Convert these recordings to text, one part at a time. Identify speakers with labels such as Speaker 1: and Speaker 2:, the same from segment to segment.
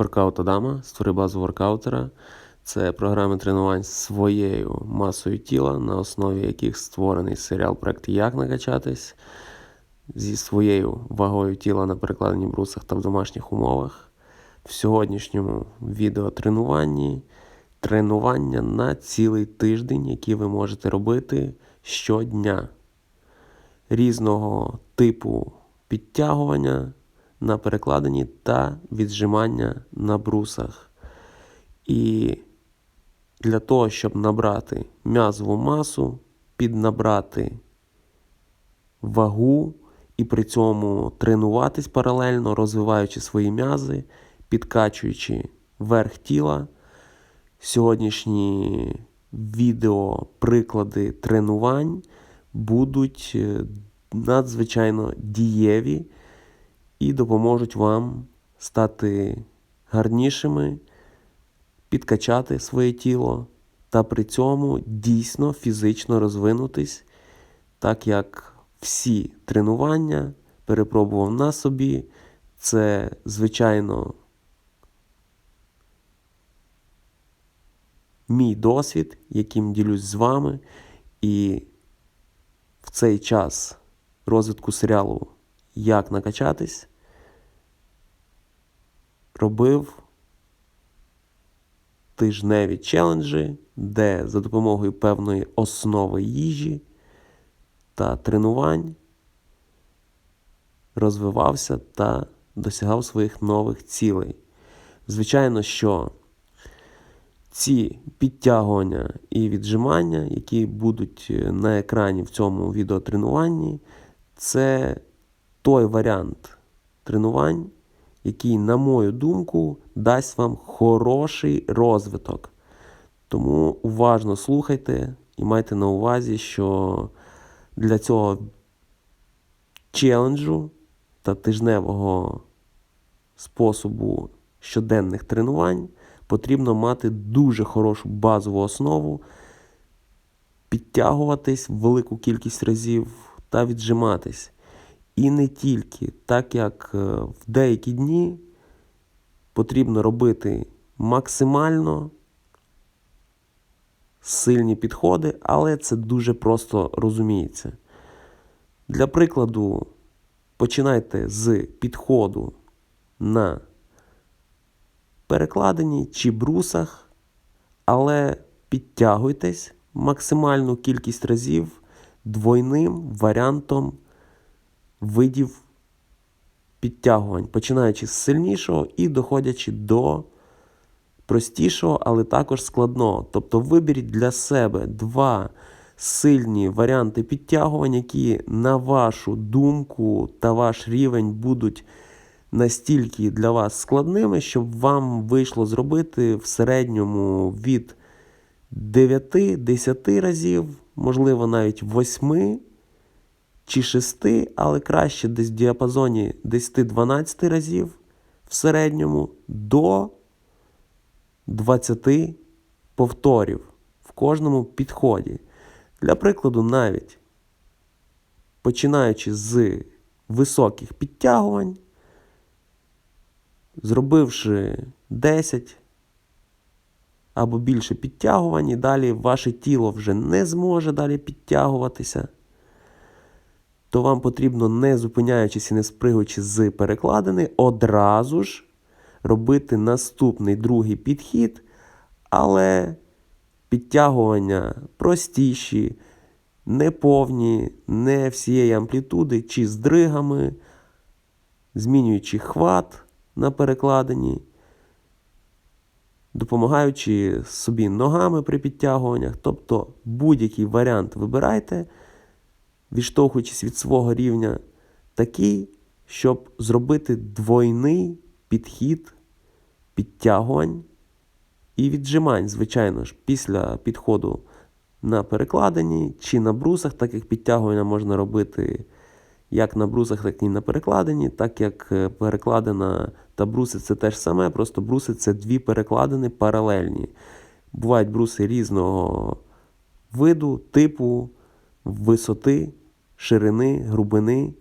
Speaker 1: Воркаут Адама, створи базу воркаутера. Це програми тренувань з своєю масою тіла, на основі яких створений серіал проект Як накачатись зі своєю вагою тіла на перекладенні брусах та в домашніх умовах. В сьогоднішньому відеотренуванні тренування на цілий тиждень, які ви можете робити щодня. Різного типу підтягування на перекладині та віджимання на брусах. І для того, щоб набрати м'язову масу, піднабрати вагу і при цьому тренуватись паралельно, розвиваючи свої м'язи, підкачуючи верх тіла. Сьогоднішні відео приклади тренувань будуть е, надзвичайно дієві і допоможуть вам стати гарнішими, підкачати своє тіло та при цьому дійсно фізично розвинутись, так як всі тренування перепробував на собі. Це, звичайно, мій досвід, яким ділюсь з вами. І в цей час розвитку серіалу Як накачатись робив тижневі челенджі, де за допомогою певної основи їжі та тренувань розвивався та досягав своїх нових цілей. Звичайно, що ці підтягування і віджимання, які будуть на екрані в цьому відеотренуванні, це той варіант тренувань, який, на мою думку, дасть вам хороший розвиток. Тому уважно слухайте і майте на увазі, що для цього челенджу та тижневого способу щоденних тренувань потрібно мати дуже хорошу базову основу, підтягуватись велику кількість разів та віджиматись. І не тільки, так як е, в деякі дні потрібно робити максимально сильні підходи, але це дуже просто розуміється. Для прикладу, починайте з підходу на перекладині чи брусах, але підтягуйтесь максимальну кількість разів двойним варіантом видів підтягувань, починаючи з сильнішого і доходячи до простішого, але також складного. Тобто виберіть для себе два сильні варіанти підтягувань, які, на вашу думку та ваш рівень будуть настільки для вас складними, щоб вам вийшло зробити в середньому від 9-10 разів, можливо, навіть 8 чи 6, але краще десь в діапазоні 10-12 разів в середньому до 20 повторів в кожному підході. Для прикладу, навіть починаючи з високих підтягувань, зробивши 10 або більше підтягувань, і далі ваше тіло вже не зможе далі підтягуватися, то вам потрібно, не зупиняючись і не спригуючи з перекладини, одразу ж робити наступний другий підхід, але підтягування простіші, неповні, не всієї амплітуди, чи з дригами, змінюючи хват на перекладині, допомагаючи собі ногами при підтягуваннях. Тобто будь-який варіант вибирайте, відштовхуючись від свого рівня, такий, щоб зробити двойний підхід підтягувань і віджимань, звичайно ж, після підходу на перекладині чи на брусах, так як підтягування можна робити як на брусах, так і на перекладині, так як е, перекладина та бруси це те ж саме, просто бруси це дві перекладини паралельні. Бувають бруси різного виду, типу, висоти, ширини, грубини.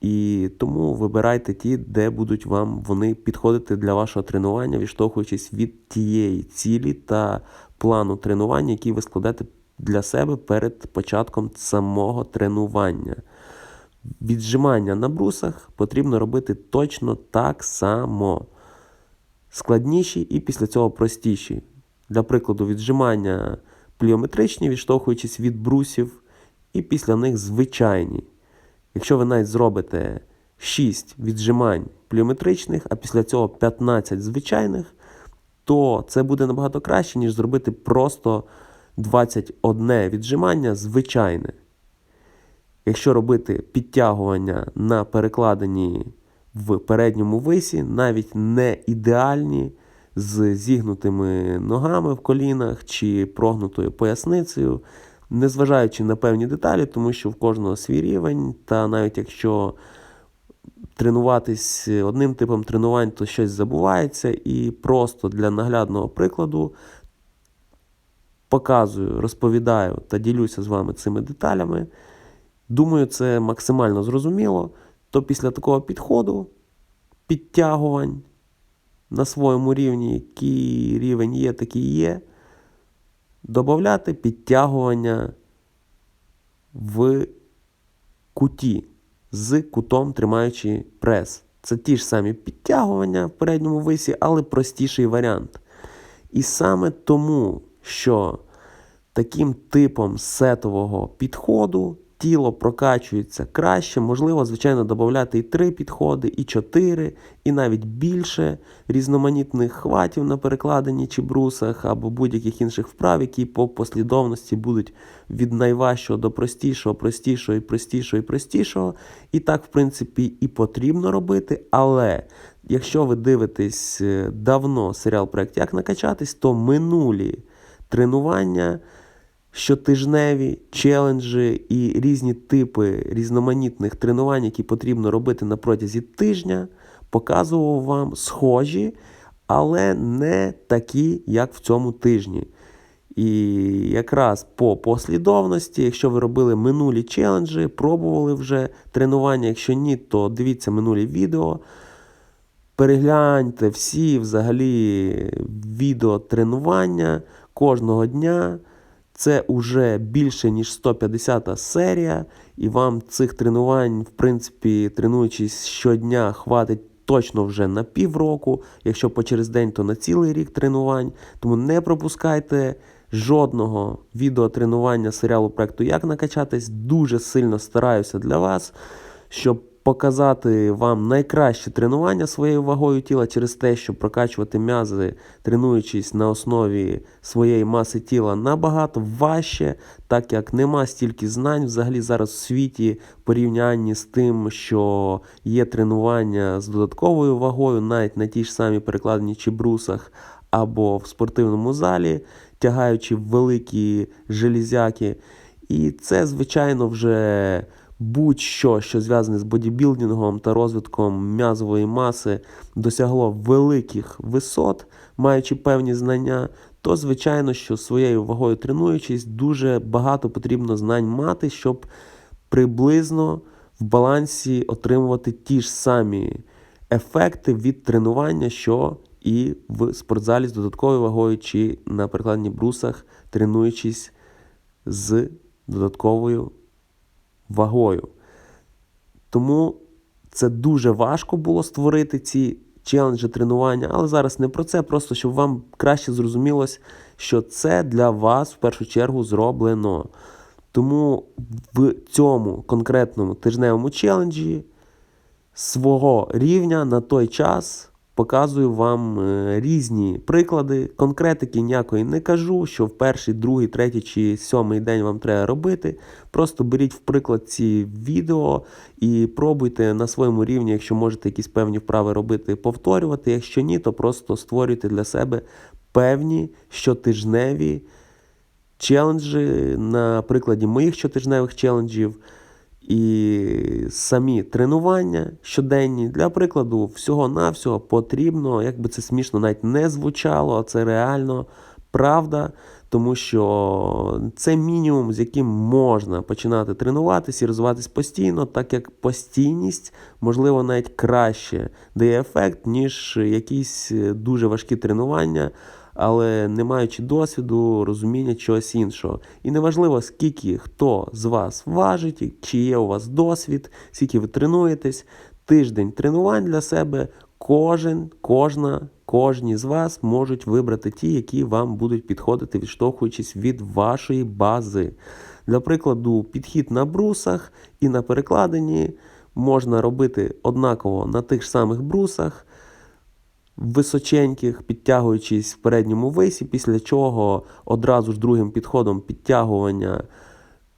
Speaker 1: І тому вибирайте ті, де будуть вам вони підходити для вашого тренування, відштовхуючись від тієї цілі та плану тренування, який ви складете для себе перед початком самого тренування. Віджимання на брусах потрібно робити точно так само. Складніші і після цього простіші. Для прикладу, віджимання пліометричні, відштовхуючись від брусів, і після них звичайні. Якщо ви навіть зробите 6 віджимань пліометричних, а після цього 15 звичайних, то це буде набагато краще, ніж зробити просто 21 віджимання звичайне. Якщо робити підтягування на перекладенні в передньому висі, навіть не ідеальні, з зігнутими ногами в колінах чи прогнутою поясницею, незважаючи на певні деталі, тому що в кожного свій рівень, та навіть якщо тренуватись одним типом тренувань, то щось забувається, і просто для наглядного прикладу показую, розповідаю та ділюся з вами цими деталями. Думаю, це максимально зрозуміло. То після такого підходу, підтягувань на своєму рівні, який рівень є, такий є, додати підтягування в куті з кутом тримаючи прес. Це ті ж самі підтягування в передньому висі, але простіший варіант. І саме тому, що таким типом сетового підходу тіло прокачується краще, можливо, звичайно, додати і 3 підходи, і 4, і навіть більше різноманітних хватів на перекладенні чи брусах, або будь-яких інших вправ, які по послідовності будуть від найважчого до простішого, простішого і простішого і простішого. І так, в принципі, і потрібно робити. Але якщо ви дивитесь е, давно серіал проект Як накачатись, то минулі тренування щотижневі челенджі і різні типи різноманітних тренувань, які потрібно робити на протязі тижня, показував вам схожі, але не такі, як в цьому тижні. І якраз по послідовності, якщо ви робили минулі челенджі, пробували вже тренування, якщо ні, то дивіться минулі відео. Перегляньте всі взагалі відео тренування кожного дня. Це вже більше, ніж 150 серія, і вам цих тренувань, в принципі, тренуючись щодня, хватить точно вже на півроку. Якщо по через день, то на цілий рік тренувань. Тому не пропускайте жодного відеотренування серіалу проекту Як накачатись. Дуже сильно стараюся для вас, щоб показати вам найкраще тренування своєю вагою тіла через те, що прокачувати м'язи, тренуючись на основі своєї маси тіла, набагато важче, так як нема стільки знань взагалі зараз в світі в порівнянні з тим, що є тренування з додатковою вагою, навіть на тій ж самій перекладенні чи брусах або в спортивному залі, тягаючи великі железяки. І це, звичайно, вже будь-що, що зв'язане з бодібілдингом та розвитком м'язової маси, досягло великих висот, маючи певні знання, то, звичайно, що своєю вагою тренуючись, дуже багато потрібно знань мати, щоб приблизно в балансі отримувати ті ж самі ефекти від тренування, що і в спортзалі з додатковою вагою, чи на перекладенні брусах, тренуючись з додатковою вагою. Тому це дуже важко було створити ці челенджі тренування, але зараз не про це, просто щоб вам краще зрозумілось, що це для вас в першу чергу зроблено. Тому в цьому конкретному тижневому челенджі свого рівня на той час показую вам е, різні приклади. Конкретики ніякої не кажу, що в перший, другий, третій чи сьомий день вам треба робити. Просто беріть в приклад ці відео і пробуйте на своєму рівні, якщо можете якісь певні вправи робити, повторювати. Якщо ні, то просто створюйте для себе певні щотижневі челенджі на прикладі моїх щотижневих челенджів. І самі тренування щоденні, для прикладу, всього-навсього потрібно, як би це смішно навіть не звучало, а це реально правда, тому що це мінімум, з яким можна починати тренуватися і розвиватись постійно, так як постійність, можливо, навіть краще дає ефект, ніж якісь е, дуже важкі тренування. Але не маючи досвіду, розуміння чогось іншого. І неважливо, скільки хто з вас важить, чи є у вас досвід, скільки ви тренуєтесь, тиждень тренувань для себе кожен, кожна, кожні з вас можуть вибрати ті, які вам будуть підходити, відштовхуючись від вашої бази. Для прикладу, підхід на брусах і на перекладині можна робити однаково на тих ж самих брусах. Височеньких, підтягуючись в передньому висі, після чого одразу ж другим підходом підтягування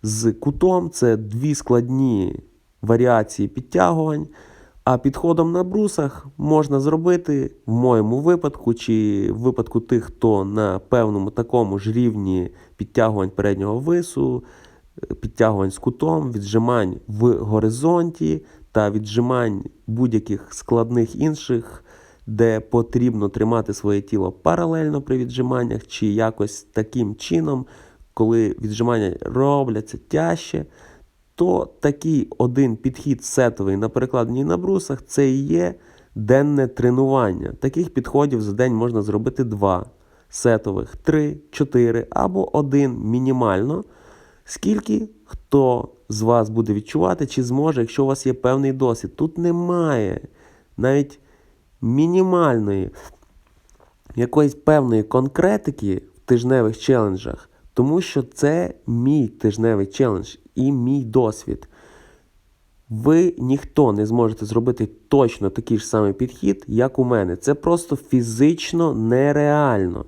Speaker 1: з кутом це дві складні варіації підтягувань. А підходом на брусах можна зробити в моєму випадку, чи в випадку тих, хто на певному такому ж рівні підтягувань переднього вису, підтягувань з кутом, віджимань в горизонті та віджимань будь-яких складних інших, де потрібно тримати своє тіло паралельно при віджиманнях, чи якось таким чином, коли віджимання робляться тяжче то такий один підхід сетовий на перекладенні на брусах це і є денне тренування. Таких підходів за день можна зробити два сетових, три, чотири або один мінімально. Скільки хто з вас буде відчувати, чи зможе, якщо у вас є певний досвід. Тут немає навіть мінімальної якоїсь певної конкретики в тижневих челенджах, тому що це мій тижневий челендж і мій досвід. Ви ніхто не зможете зробити точно такий ж самий підхід, як у мене. Це просто фізично нереально.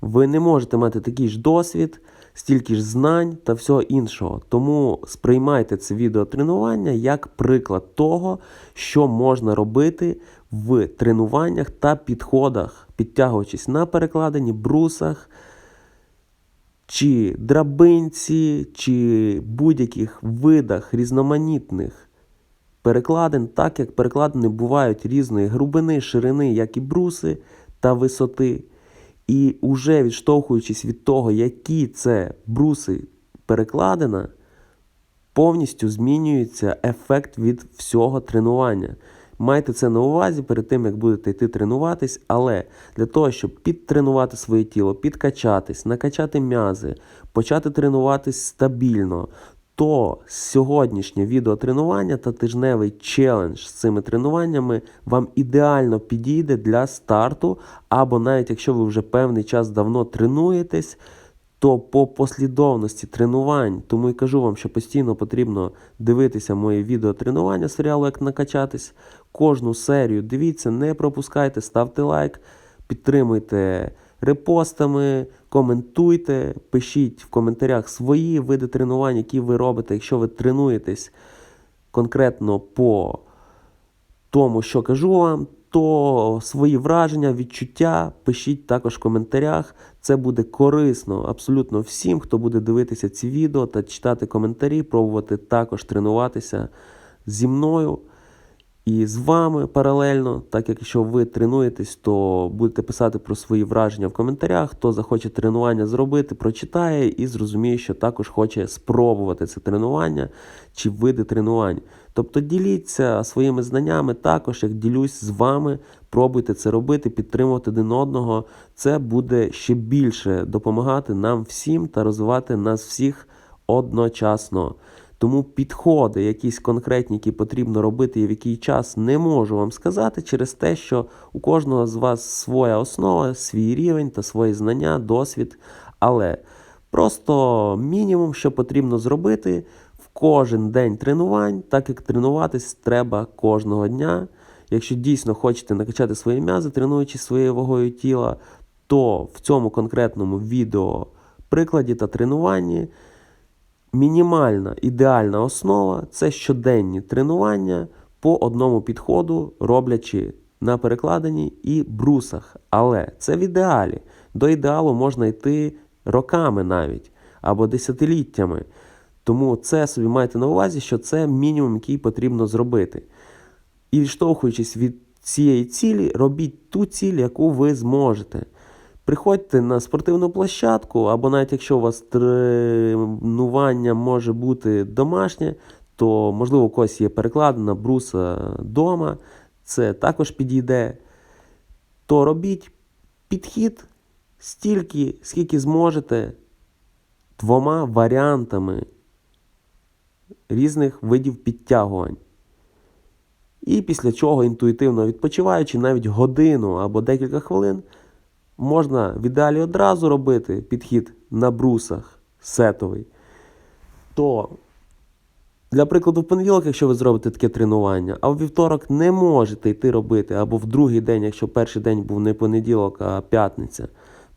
Speaker 1: Ви не можете мати такий ж досвід, стільки ж знань та всього іншого. Тому сприймайте це відеотренування як приклад того, що можна робити в тренуваннях та підходах, підтягуючись на перекладині, брусах чи драбинці, чи будь-яких видах різноманітних перекладин, так як перекладини бувають різної грубини, ширини, як і бруси та висоти. І уже відштовхуючись від того, які це бруси перекладина, повністю змінюється ефект від всього тренування. Майте це на увазі перед тим, як будете йти тренуватись, але для того, щоб підтренувати своє тіло, підкачатись, накачати м'язи, почати тренуватись стабільно, то сьогоднішнє відеотренування та тижневий челендж з цими тренуваннями вам ідеально підійде для старту, або навіть якщо ви вже певний час давно тренуєтесь то по послідовності тренувань, тому і кажу вам, що постійно потрібно дивитися моє відео тренування серіалу, як накачатись. Кожну серію дивіться, не пропускайте, ставте лайк, підтримуйте репостами, коментуйте, пишіть в коментарях свої види тренувань, які ви робите, якщо ви тренуєтесь конкретно по тому, що кажу вам то свої враження, відчуття пишіть також в коментарях. Це буде корисно абсолютно всім, хто буде дивитися ці відео та читати коментарі, пробувати також тренуватися зі мною. І з вами паралельно, так як якщо ви тренуєтесь, то будете писати про свої враження в коментарях. Хто захоче тренування зробити, прочитає і зрозуміє, що також хоче спробувати це тренування чи види тренувань. Тобто діліться своїми знаннями також, як ділюсь з вами, пробуйте це робити, підтримувати один одного. Це буде ще більше допомагати нам всім та розвивати нас всіх одночасно. Тому підходи, якісь конкретні, які потрібно робити і в який час, не можу вам сказати через те, що у кожного з вас своя основа, свій рівень та свої знання, досвід. Але просто мінімум, що потрібно зробити в кожен день тренувань, так як тренуватись треба кожного дня. Якщо дійсно хочете накачати свої м'язи, тренуючи своєю вагою тіла, то в цьому конкретному відео прикладі та тренуванні. Мінімальна ідеальна основа це щоденні тренування по одному підходу, роблячи на перекладині і брусах. Але це в ідеалі. До ідеалу можна йти роками навіть або десятиліттями. Тому це собі майте на увазі, що це мінімум, який потрібно зробити. І відштовхуючись від цієї цілі, робіть ту ціль, яку ви зможете. Приходьте на спортивну площадку, або навіть якщо у вас тренування може бути домашнє, то можливо у когось є перекладена бруса вдома, це також підійде. То робіть підхід стільки, скільки зможете, двома варіантами різних видів підтягувань. І після чого інтуїтивно відпочиваючи навіть годину або декілька хвилин, можна в ідеалі одразу робити підхід на брусах сетовий. То, для прикладу, в понеділок, якщо ви зробите таке тренування, а в вівторок не можете йти робити, або в другий день, якщо перший день був не понеділок, а п'ятниця,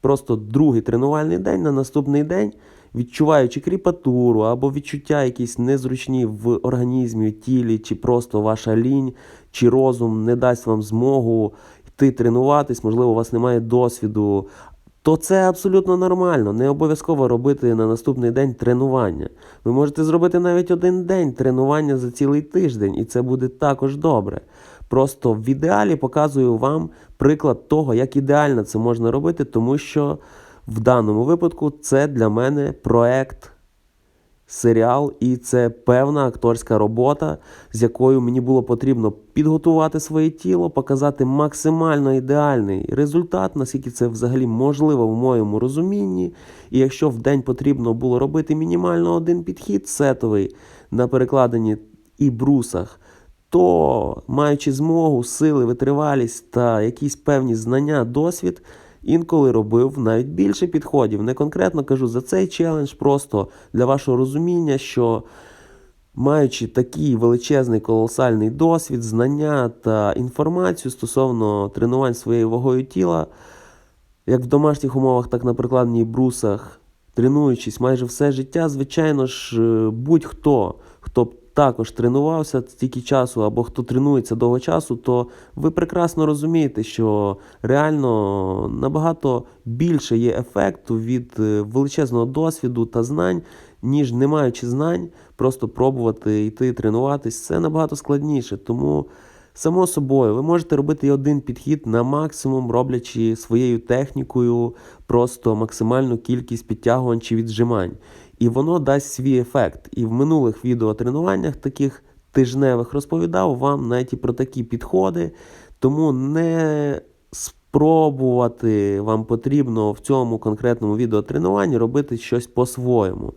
Speaker 1: просто другий тренувальний день на наступний день, відчуваючи кріпатуру або відчуття якісь незручні в організмі, тілі, чи просто ваша лінь, чи розум не дасть вам змогу йти тренуватись, можливо, у вас немає досвіду. То це абсолютно нормально. Не обов'язково робити на наступний день тренування. Ви можете зробити навіть один день тренування за цілий тиждень, і це буде також добре. Просто в ідеалі показую вам приклад того, як ідеально це можна робити, тому що в даному випадку це для мене проект, серіал, і це певна акторська робота, з якою мені було потрібно підготувати своє тіло, показати максимально ідеальний результат, наскільки це взагалі можливо в моєму розумінні. І якщо в день потрібно було робити мінімально один підхід сетовий на перекладенні і брусах, то маючи змогу, сили, витривалість та якісь певні знання, досвід. Інколи робив навіть більше підходів. Не конкретно кажу за цей челендж, просто для вашого розуміння, що маючи такий величезний колосальний досвід, знання та інформацію стосовно тренувань своєю вагою тіла, як в домашніх умовах, так на прикладній брусах, тренуючись майже все життя, звичайно ж, е, будь-хто, також тренувався стільки часу, або хто тренується довго часу, то ви прекрасно розумієте, що реально набагато більше є ефекту від е, величезного досвіду та знань, ніж не маючи знань, просто пробувати йти тренуватись. Це набагато складніше. Тому. Само собою, ви можете робити один підхід на максимум, роблячи своєю технікою просто максимальну кількість підтягувань чи віджимань. І воно дасть свій ефект. І в минулих відеотренуваннях таких тижневих розповідав вам навіть і про такі підходи. Тому не спробувати вам потрібно в цьому конкретному відеотренуванні робити щось по-своєму.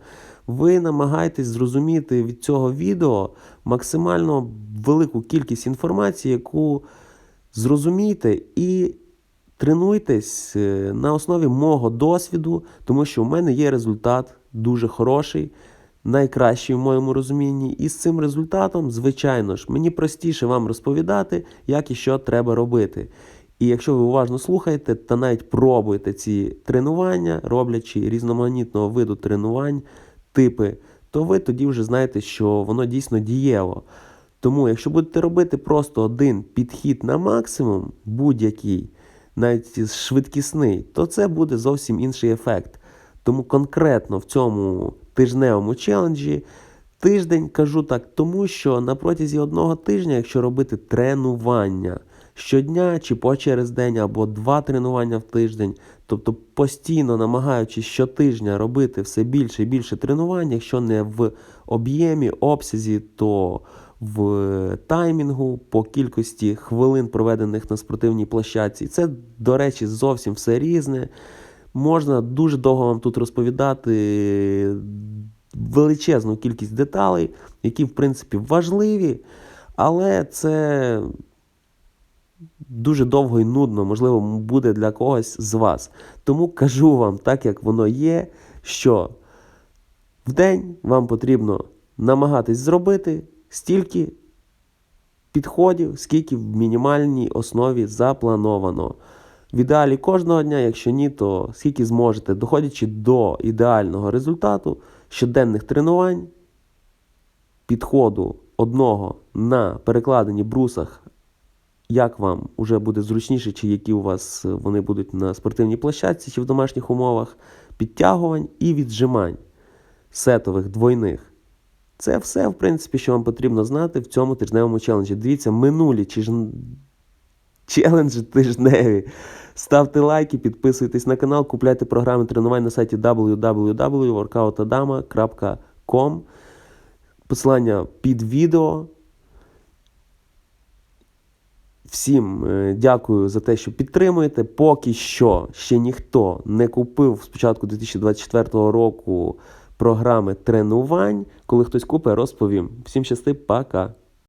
Speaker 1: Ви намагаєтесь зрозуміти від цього відео максимально велику кількість інформації, яку зрозумієте, і тренуйтесь е, на основі мого досвіду, тому що в мене є результат дуже хороший, найкращий в моєму розумінні. І з цим результатом, звичайно ж, мені простіше вам розповідати, як і що треба робити. І якщо ви уважно слухаєте та навіть пробуєте ці тренування, роблячи різноманітного виду тренувань, типи, то ви тоді вже знаєте, що воно дійсно дієво. Тому, якщо будете робити просто один підхід на максимум, будь-який, навіть швидкісний, то це буде зовсім інший ефект. Тому конкретно в цьому тижневому челенджі тиждень кажу так, тому що на протязі одного тижня, якщо робити тренування щодня чи по через день, або два тренування в тиждень, тобто постійно намагаючись щотижня робити все більше і більше тренувань, якщо не в об'ємі, обсязі, то в таймінгу по кількості хвилин, проведених на спортивній площадці. Це, до речі, зовсім все різне. Можна дуже довго вам тут розповідати величезну кількість деталей, які, в принципі, важливі, але це дуже довго і нудно, можливо, буде для когось з вас. Тому кажу вам, так як воно є, що в день вам потрібно намагатись зробити стільки підходів, скільки в мінімальній основі заплановано. В ідеалі кожного дня, якщо ні, то скільки зможете, доходячи до ідеального результату щоденних тренувань, підходу одного на перекладенні брусах, як вам вже буде зручніше, чи які у вас вони будуть на спортивній площадці чи в домашніх умовах, підтягувань і віджимань сетових двойних. Це все, в принципі, що вам потрібно знати в цьому тижневому челенджі. Дивіться, минулі чи ж челенджі тижневі. Ставте лайки, підписуйтесь на канал, купляйте програми тренувань на сайті www.workoutadama.com. Посилання під відео. Всім е, дякую за те, що підтримуєте. Поки що ще ніхто не купив з початку 2024 року програми тренувань. Коли хтось купить, розповім. Всім щасти, пока.